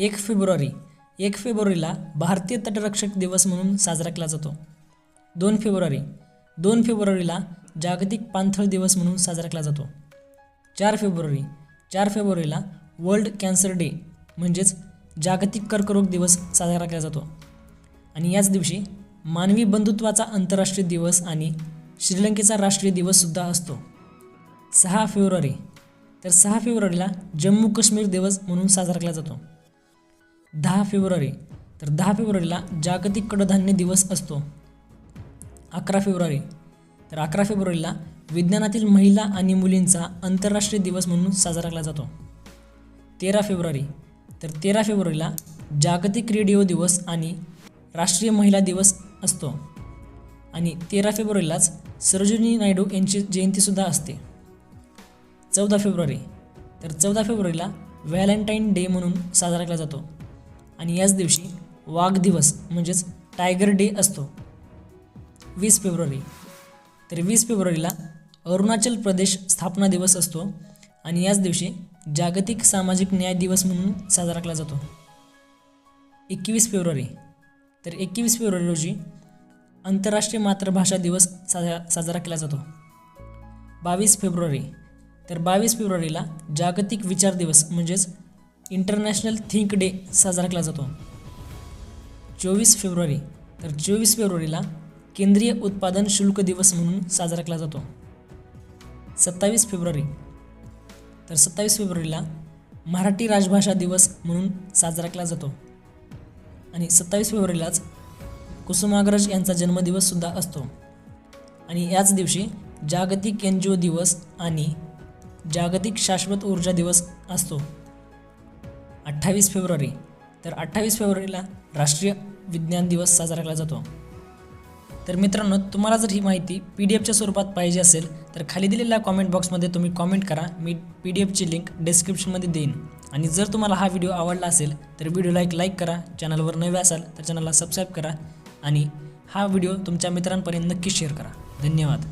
एक फेब्रुवारी. एक फेब्रुवारीला भारतीय तटरक्षक दिवस म्हणून साजरा केला जातो. दोन फेब्रुवारी. दोन फेब्रुवारीला जागतिक पाणथळ दिवस म्हणून साजरा केला जातो. चार फेब्रुवारी. चार फेब्रुवारीला वर्ल्ड कॅन्सर डे म्हणजेच जागतिक कर्करोग दिवस साजरा केला जातो. आणि याच दिवशी मानवी बंधुत्वाचा आंतरराष्ट्रीय दिवस आणि श्रीलंकेचा राष्ट्रीय दिवससुद्धा असतो. सहा फेब्रुवारी. तर सहा फेब्रुवारीला जम्मू काश्मीर दिवस म्हणून साजरा केला जातो. दहा फेब्रुवारी. तर दहा फेब्रुवारीला जागतिक कडधान्य दिवस असतो. अकरा फेब्रुवारी. तर अकरा फेब्रुवारीला विज्ञानातील महिला आणि मुलींचा आंतरराष्ट्रीय दिवस म्हणून साजरा केला जातो. तेरा फेब्रुवारी. तर तेरा फेब्रुवारीला जागतिक रेडिओ दिवस आणि राष्ट्रीय महिला दिवस असतो. आणि तेरा फेब्रुवारीलाच सरोजिनी नायडू यांची जयंतीसुद्धा असते. चौदा फेब्रुवारी. तर चौदा फेब्रुवारीला व्हॅलेंटाईन डे म्हणून साजरा केला जातो. आणि याच दिवशी वाघ दिवस म्हणजेच टायगर डे असतो. वीस फेब्रुवारी. तर वीस फेब्रुवारीला अरुणाचल प्रदेश स्थापना दिवस असतो आणि याच दिवशी जागतिक सामाजिक न्याय दिवस म्हणून साजरा केला जातो. एकवीस फेब्रुवारी. तर एकवीस फेब्रुवारी रोजी आंतरराष्ट्रीय मातृभाषा दिवस साजरा साजरा केला जातो. बावीस फेब्रुवारी. तर बावीस फेब्रुवारीला जागतिक विचार दिवस म्हणजेच इंटरनॅशनल थिंक डे साजरा केला जातो. चोवीस फेब्रुवारी तर चोवीस फेब्रुवारीला केंद्रीय उत्पादन शुल्क दिवस म्हणून साजरा केला जातो. सत्तावीस फेब्रुवारी तर सत्तावीस फेब्रुवारीला मराठी राजभाषा दिवस म्हणून साजरा केला जातो. आणि सत्तावीस फेब्रुवारीलाच कुसुमाग्रज यांचा जन्मदिवससुद्धा असतो. आणि याच दिवशी जागतिक एन जी ओ दिवस आणि जागतिक शाश्वत ऊर्जा दिवस असतो. अठ्ठावीस फेब्रुवारी. तर अठ्ठावीस फेब्रुवारीला राष्ट्रीय विज्ञान दिवस साजरा केला जातो. तर मित्रांनो तुम्हाला जर ही माहिती पी डी एफच्या स्वरूपात पाहिजे असेल तर खाली दिलेल्या कॉमेंट बॉक्समध्ये तुम्ही कॉमेंट करा. मी पी डी एफची लिंक डिस्क्रिप्शनमध्ये देईन. आणि जर तुम्हाला हा व्हिडिओ आवडला असेल तर व्हिडिओला एक लाईक करा. चॅनलवर नवे असाल तर चॅनलला सबस्क्राईब करा. आणि हा व्हिडिओ तुमच्या मित्रांपर्यंत नक्की शेअर करा. धन्यवाद.